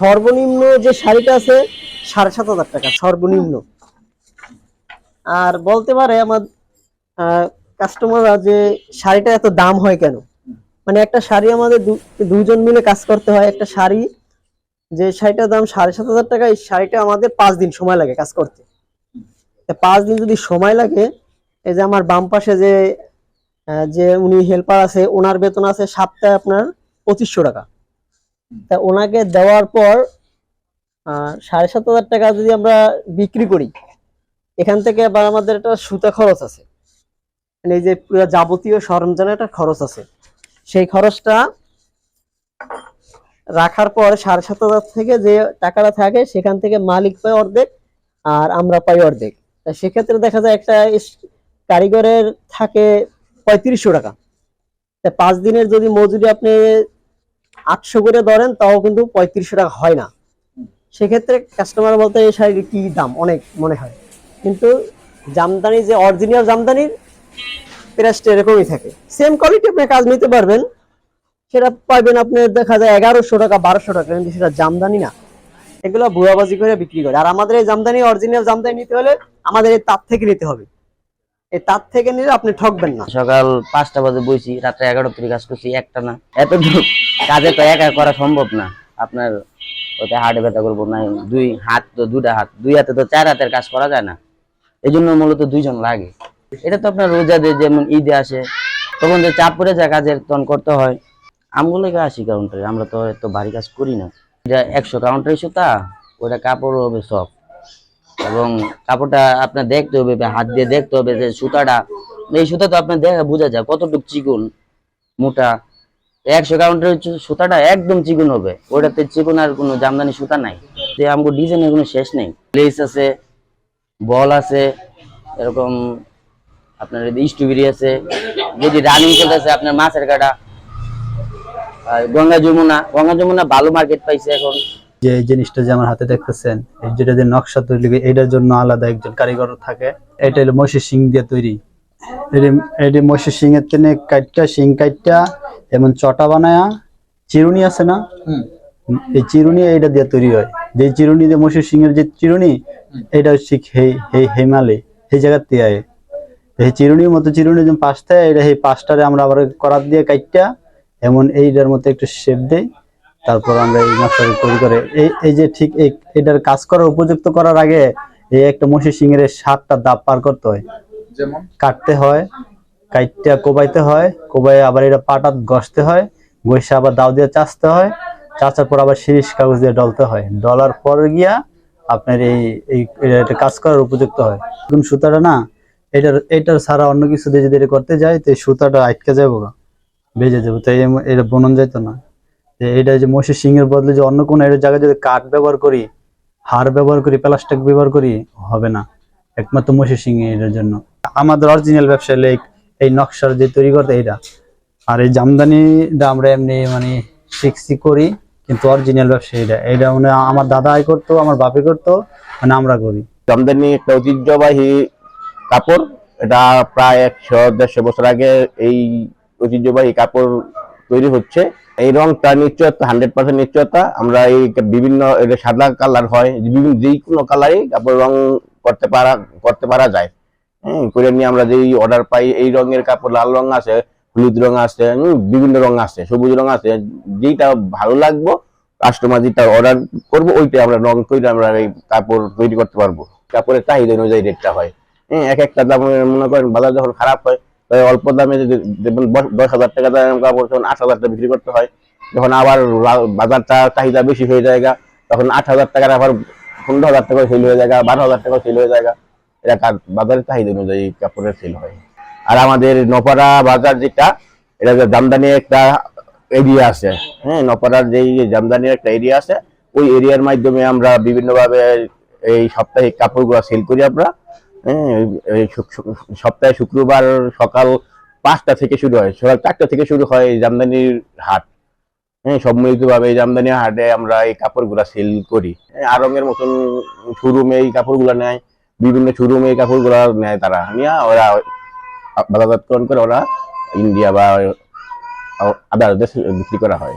সর্বনিম্ন যে শাড়িটা আছে, সাড়ে সাত হাজার টাকা, সর্বনিম্ন। আর বলতে পারে আমার কাস্টমাররা যে শাড়িটা এত দাম হয় কেন? মানে একটা শাড়ি আমাদের দুজন মিলে কাজ করতে হয়, একটা শাড়ি, যে শাড়িটার দাম সাড়ে সাত হাজার টাকা, এই শাড়িটা আমাদের পাঁচ দিন সময় লাগে কাজ করতে। পাঁচ দিন যদি সময় লাগে, এই যে আমার বাম পাশে যে যে উনি হেল্পার আছে, ওনার বেতন আছে সপ্তাহে আপনার পঁচিশশো টাকা। তা ওনাকে দেওয়ার পর সাড়ে সাত হাজার টাকা যদি আমরা বিক্রি করি, এখান থেকে আবার আমাদের একটা সুতা খরচ আছে। মানে এই যে পুরো যাবতীয় সরঞ্জামের একটা খরচ আছে। সেই খরচটা রাখার পর সাড়ে সাত হাজার থেকে যে টাকাটা থাকে, সেখান থেকে মালিক পায় অর্ধেক আর আমরা পাই অর্ধেক। তা সেক্ষেত্রে দেখা যায় একটা কারিগরের থাকে পঁয়ত্রিশশো টাকা। তা পাঁচ দিনের যদি মজুরি আপনি আটশো করে ধরেন, তাও কিন্তু পঁয়ত্রিশশো টাকা হয় না। সেক্ষেত্রে কাস্টমার বলতে এই শাড়ির কি দাম? অনেক মনে হয়। কিন্তু জামদানি যে অরিজিনাল জামদানির প্রাইসটা এরকমই থাকে। সেম কোয়ালিটি আপনি কাজ নিতে পারবেন। সেটা পাইবেন আপনি দেখা যায় এগারোশো টাকা, বারোশো টাকা। কিন্তু সেটা জামদানি না। এগুলো বুড়াবাজি করে বিক্রি করে। আর আমাদের এই জামদানি অরিজিনাল জামদানি নিতে হলে আমাদের এই তার থেকে নিতে হবে। এই তার থেকে নিলে আপনি ঠকবেন না। সকাল পাঁচটা বাজে বইছি, রাত্রে এগারোটা থেকে কাজ করছি, একটা না। এত কাজে তো একা করা সম্ভব না। আপনার ওতে হাটে ব্যথা করব না, দুই হাত তো, দুটা হাত, দুই হাতে তো চার হাতের কাজ করা যায় না। এই জন্য মূলত দুইজন লাগে। এটা তো আপনার রোজা রোজাদের যেমন ঈদে আসে, তখন যে চাপ পড়ে যায়, কাজের তখন করতে হয়। আমগুলোকে আসি কাউন্টারে আমরা তো এত ভারী কাজ করি না। এটা একশো কাউন্টারে সুতা ওটা কাপড় হবে সব এবং কাপড়টা আপনার দেখতে হবে হাত দিয়ে দেখতে হবে যে সুতাটা, এই সুতা তো আপনার দেখা বোঝা যায় কতটুকু চিকুন, মোটা। একশো কাউন্টের সুতাটা একদম চিকুন হবে। ওইটাতে চিকুন আর কোনো জামদানি সুতা নাই। যে আমাকে ডিজাইনের কোনো শেষ নেই। লেস আছে বল আছে, এরকম আপনার স্ট্রবেরি আছে, যদি রানিং চলতেছে আপনার মাছের কাটা, আর গঙ্গা যমুনা। গঙ্গা যমুনা ভালো মার্কেট পাইছে এখন। যে এই জিনিসটা যে আমার হাতে দেখতেছেন এই যেটা যে নকশা তৈরি এটার জন্য আলাদা একজন কারিগর থাকে। এটা হলো মহিষের শিং দিয়ে তৈরি। এটি- এটি মহিষের শিং এর তেনে কাইটটা শিং কাইটটা এমন চটা বানায়া চিরুনি আছে না? এই চিরুনি এইটা দিয়ে তৈরি হয়। যে চিরুনি দিয়ে মহিষের শিং এর যে চিরুনি এটা হচ্ছে সেই সেই হেমালে সেই জায়গার দিয়ে আয় এই চিরুনির মতো চিরুনি যেমন পাঁচটা এটা এই পাঁচটারে আমরা আবার করাত দিয়ে কাইটটা এমন এইটার মতো একটু শেপ দেই তারপর আমরা এই নকশাটা তৈরি করে এই এই যে ঠিক এই এটার কাজ করার উপযুক্ত করার আগে এই একটা মসি সিংহের সাতটা দাপ পার করতে হয়। যেমন? কাটতে হয় কাইটটা কোবাইতে হয় কোবাই আবার এটা পাটা ঘষতে হয় ঘষে আবার দাও দিয়ে চাচতে হয় চাচার পর আবার শিরিষ কাগজ দিয়ে ডলতে হয়। ডলার পর গিয়া আপনার এই এই এটা কাজ করার উপযুক্ত হয়। এখন সুতাটা না এটার এটার ছাড়া অন্য কিছু দিয়ে যদি এটা করতে যায় তো সুতাটা আটকে যাব বেজে যাব তাই এটা বনন যাইতো না। যে এটা যে মহিষের সিংহের বদলে যে অন্য কোনো এর জায়গায় যদি কাঠ ব্যবহার করি, হাড় ব্যবহার করি, প্লাস্টিক ব্যবহার করি, হবে না। একমাত্র মহিষের সিংহে এটার জন্য। আমাদের অরিজিনাল ব্যবসা লেক, এই নকশার যে তৈরি করতে এটা। আর এই জামদানিটা আমরা এমনি মানে শিখছি করি, কিন্তু অরিজিনাল ব্যবসা এটা। এটা মানে আমার দাদা আয় করতো, আমার বাপে করতো মানে আমরা করি। জামদানি একটা ঐতিহ্যবাহী কাপড়। এটা প্রায় একশো, দেড়শো বছর আগে এই ঐতিহ্যবাহী কাপড় তৈরি হচ্ছে। এই রংটা নিশ্চয়তা, হান্ড্রেড পার্সেন্ট নিশ্চয়তা। আমরা এই বিভিন্ন, এটা সাদা কালার হয়, বিভিন্ন যে কোনো কালারই কাপড় রং করতে পারা করতে পারা যায়। হ্যাঁ করে নিয়ে আমরা যেই অর্ডার পাই, এই রঙের কাপড়, লাল রং আছে, হলুদ রং আছে বিভিন্ন রং আছে, সবুজ রং আছে যেটা ভালো লাগবো কাস্টমার যেটা অর্ডার করব ওইটা আমরা রং করে আমরা এই কাপড় তৈরি করতে পারব। কাপড়ের চাহিদা অনুযায়ী রেটটা হয়। হ্যাঁ এক একটা দাম মনে করেন বাজার যখন খারাপ হয় তাই অল্প দামে যেমন দশ- হাজার টাকা দামের কাপড় তখন আট হাজার টাকা বিক্রি করতে হয়। যখন আবার বাজারটা চাহিদা বেশি হয়ে যায়গা, তখন আট হাজার টাকার আবার পনেরো হাজার টাকা সেল হয়ে যায়গা, বারো হাজার টাকা সেল হয়ে যায়। এটা বাজারের চাহিদা অনুযায়ী কাপড়ের সেল হয়। আর আমাদের নপাড়া বাজার যেটা, এটা যে জামদানি একটা এরিয়া আছে। হ্যাঁ নপাড়ার যেই জামদানির একটা এরিয়া আছে, ওই এরিয়ার মাধ্যমে আমরা বিভিন্নভাবে এই সাপ্তাহিক কাপড়গুলো সেল করি আমরা। সপ্তাহে শুক্রবার সকাল পাঁচটা থেকে শুরু হয়। সকাল চারটা থেকে শুরু হয় জামদানির হাট। হ্যাঁ সম্মিলিত ভাবে এই জামদানি হাটে আমরা এই কাপড়গুলা সেল করি। হ্যাঁ, আরঙের মতন শোরুমে এই কাপড়গুলা নেয়। বিভিন্ন শোরুমে এই কাপড়গুলা নেয় তারা। নিয়ে ওরা বাজারজাতকরণ করে ওরা ইন্ডিয়া বা আদার দেশে বিক্রি করা হয়।